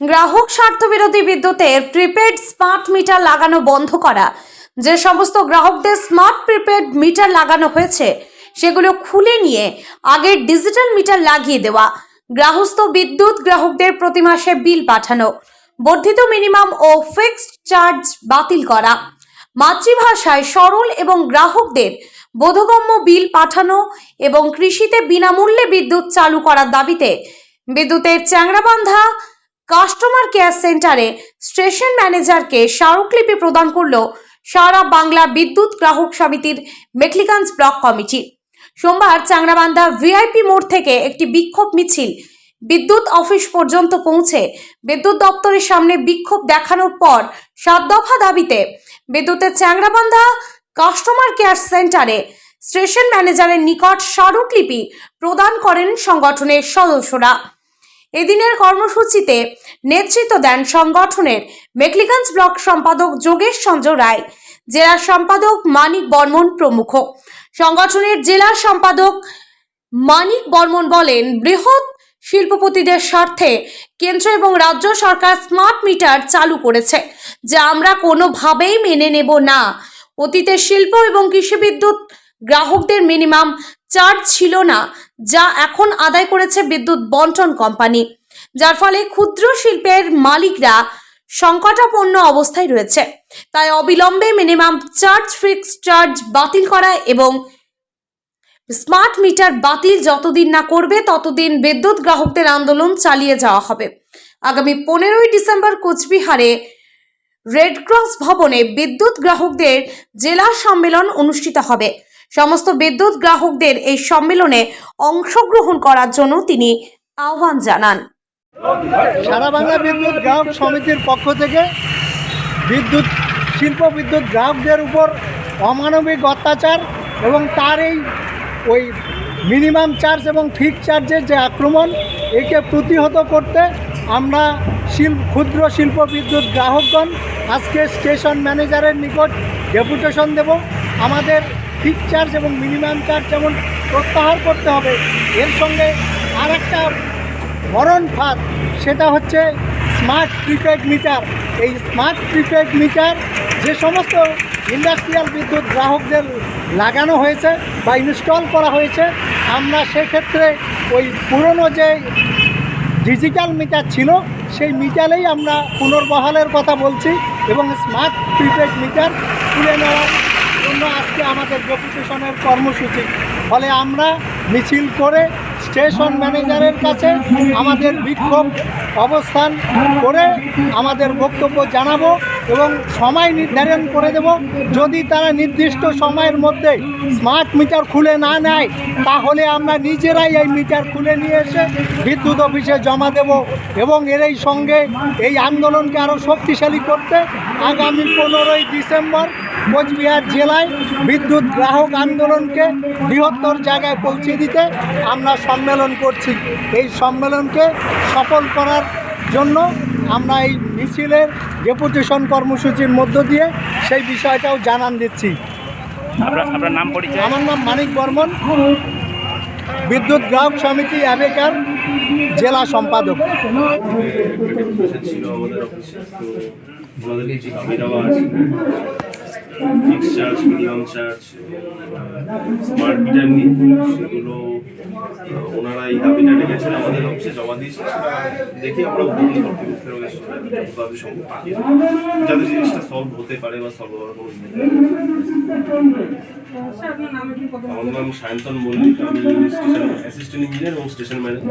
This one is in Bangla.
গ্রাহক স্বার্থবিরোধী বিদ্যুতের প্রিপেড স্মার্ট মিটার লাগানো বন্ধ করা। যে সমস্ত গ্রাহকদের স্মার্ট প্রিপেড মিটার লাগানো হয়েছে, সেগুলো খুলে নিয়ে আগের ডিজিটাল মিটার লাগিয়ে দেওয়া। গ্রাহস্থ বিদ্যুৎ গ্রাহকদের প্রতি মাসে বিল পাঠানো। বর্ধিত মিনিমাম ও ফিক্সড চার্জ বাতিল করা। মাতৃভাষায় সরল এবং গ্রাহকদের বোধগম্য বিল পাঠানো এবং কৃষিতে বিনামূল্যে বিদ্যুৎ চালু করার দাবিতে বিদ্যুতের চ্যাংরাবান্ধা কাস্টমার কেয়ার সেন্টারে স্টেশন ম্যানেজারকে স্মারকলিপি প্রদান করল সারা বাংলা বিদ্যুৎ গ্রাহক সমিতির মেকলিগঞ্জ ব্লক কমিটি। সোমবার চাংরাবান্ধা ভিআইপি মোড় থেকে একটি বিক্ষোভ মিছিল বিদ্যুৎ অফিস পর্যন্ত পৌঁছে বিদ্যুৎ দপ্তরের সামনে বিক্ষোভ দেখানোর পর সাত দফা দাবিতে বিদ্যুতের চ্যাংরাবান্ধা কাস্টমার কেয়ার সেন্টারে স্টেশন ম্যানেজারের নিকট স্মারকলিপি প্রদান করেন সংগঠনের সদস্যরা। এদিনের কর্মসূচিতে নেতৃত্ব দেন সংগঠনের মেকলিগঞ্জ ব্লক সম্পাদক যোগেশ চন্দ্র রায়, জেলা সম্পাদক মানিক বর্মন প্রমুখ। সংগঠনের জেলা সম্পাদক মানিক বর্মন বলেন, বৃহৎ শিল্পপতিদের স্বার্থে কেন্দ্র এবং রাজ্য সরকার স্মার্ট মিটার চালু করেছে, যা আমরা কোনোভাবেই মেনে নেব না। অতীতে শিল্প এবং কৃষি বিদ্যুৎ গ্রাহকদের মিনিমাম চার্জ ছিল না যা এখন আদায় করেছে বিদ্যুৎ বন্টন কোম্পানি। যার ফলে ক্ষুদ্র শিল্পের মালিকরা সংকটাপন্ন অবস্থায় রয়েছে। তাই অবিলম্বে মিনিমাম চার্জ, ফিক্সড চার্জ বাতিল করা এবং স্মার্ট মিটার বাতিল যতদিন না করবে, ততদিন বিদ্যুৎ গ্রাহকদের আন্দোলন চালিয়ে যাওয়া হবে। আগামী পনেরোই ডিসেম্বর কোচবিহারে রেডক্রস ভবনে বিদ্যুৎ গ্রাহকদের জেলা সম্মেলন অনুষ্ঠিত হবে। সমস্ত বিদ্যুৎ গ্রাহকদের এই সম্মেলনে অংশগ্রহণ করার জন্য তিনি আহ্বান জানান। সারা বাংলা বিদ্যুৎ গ্রাহক সমিতির পক্ষ থেকে বিদ্যুৎ, শিল্প বিদ্যুৎ গ্রাহকদের উপর অমানবিক অত্যাচার এবং তার এই ওই মিনিমাম চার্জ এবং ফিক্স চার্জের যে আক্রমণ, একে প্রতিহত করতে আমরা শিল্প ক্ষুদ্র শিল্প বিদ্যুৎ গ্রাহকগণ আজকে স্টেশন ম্যানেজারের নিকট ডেপুটেশন দেব। আমাদের ফিক্স চার্জ এবং মিনিমাম চার্জ যেমন প্রত্যাহার করতে হবে, এর সঙ্গে আর একটা মরণ ফাঁদ, সেটা হচ্ছে স্মার্ট প্রিপেড মিটার এই স্মার্ট প্রিপেড মিটার যে সমস্ত ইন্ডাস্ট্রিয়াল বিদ্যুৎ গ্রাহকদের লাগানো হয়েছে বা ইনস্টল করা হয়েছে, আমরা সেক্ষেত্রে ওই পুরনো যে ডিজিটাল মিটার ছিল, সেই মিটারেই আমরা পুনর্বহালের কথা বলছি এবং স্মার্ট প্রিপেড মিটার তুলে নেওয়ার জন্য আজকে আমাদের ডেপুটেশনের কর্মসূচি। ফলে আমরা মিছিল করে স্টেশন ম্যানেজারের কাছে আমাদের বিক্ষোভ অবস্থান করে আমাদের বক্তব্য জানাব। এবং সময় নির্ধারণ করে দেব। যদি তারা নির্দিষ্ট সময়ের মধ্যে স্মার্ট মিটার খুলে না নেয়, তাহলে আমরা নিজেরাই এই মিটার খুলে নিয়ে এসে বিদ্যুৎ অফিসে জমা দেব এবং এরই সঙ্গে এই আন্দোলনকে আরও শক্তিশালী করতে আগামী পনেরোই ডিসেম্বর কোচবিহার জেলায় বিদ্যুৎ গ্রাহক আন্দোলনকে বৃহত্তর জায়গায় পৌঁছে দিতে আমরা সম্মেলন করছি। এই সম্মেলনকে সফল করার জন্য আমরা এই মিছিলের ডেপুটেশন কর্মসূচির মধ্য দিয়ে সেই বিষয়টাও জানান দিচ্ছি। আপনার আপনার নাম পরিচয়? আমার নাম মানিক বর্মন বিদ্যুৎ গ্রাহক সমিতি আবেকার জেলা সম্পাদক। ছিল আমাদের অফিসে তো আমাদের কিছু দেওয়া আছে fix charge minimum charge smart meter নিয়ে সেগুলো ওনারা এই দাবিটা রেখেছেন আমাদের অফিসে জমা দিয়েছে দেখে আমরা উদ্যোগী কর্তৃপক্ষের যতভাবে সম্ভব পাঠিয়ে যাতে জিনিসটা সলভ হতে পারে বা সলভ হওয়ার কোনো আমার নাম সায়ন্তন মল্লিক আমি স্টেশন অ্যাসিস্ট্যান্ট ইঞ্জিনিয়ার এবং স্টেশন ম্যানেজার